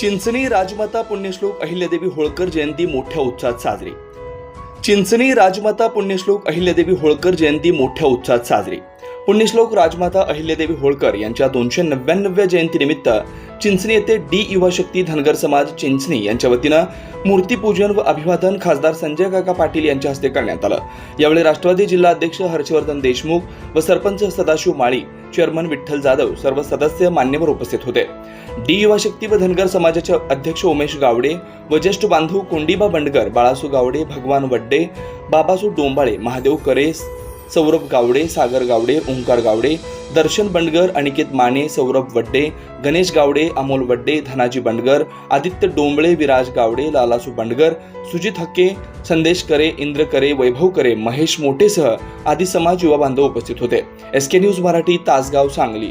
चिंचणी राजमाता पुण्यश्लोक अहिल्यादेवी होळकर जयंती मोठ्या उत्साहात साजरी. चिंचणी राजमाता पुण्यश्लोक अहिल्यादेवी होळकर जयंती मोठ्या उत्साहात साजरी. पुण्यश्लोक राजमाता अहिल्यादेवी होळकर यांच्या दोनशे नव्याण्णव्या जयंतीनिमित्त चिंचणी येथे डी युवा शक्ती धनगर समाज चिंचणी यांच्या वतीनं मूर्तीपूजन व अभिवादन खासदार संजय काका पाटील यांच्या हस्ते करण्यात आलं. यावेळी राष्ट्रवादी जिल्हा अध्यक्ष हर्षवर्धन देशमुख व सरपंच सदाशिव माळी चेअरमन विठ्ठल जाधव सर्व सदस्य मान्यवर उपस्थित होते. डी युवा शक्ती व धनगर समाजाचे अध्यक्ष उमेश गावडे व ज्येष्ठ बांधव कोंडीबा बंडगर बाळासू गावडे भगवान वड्डे बाबासू डोंबाळे महादेव करे सौरभ गावडे सागर गावडे ओंकार गावडे दर्शन बंडगर अनिकेत माने सौरभ वड्डे गणेश गावडे अमोल वड्डे धनाजी बंडगर आदित्य डोंबळे विराज गावडे लालासू बंडगर सुजित हक्के संदेश करे इंद्र करे वैभव करे महेश मोटेसह आदी समाज युवा बांधव उपस्थित होते. S K news Marathi Tasgaon Sangli.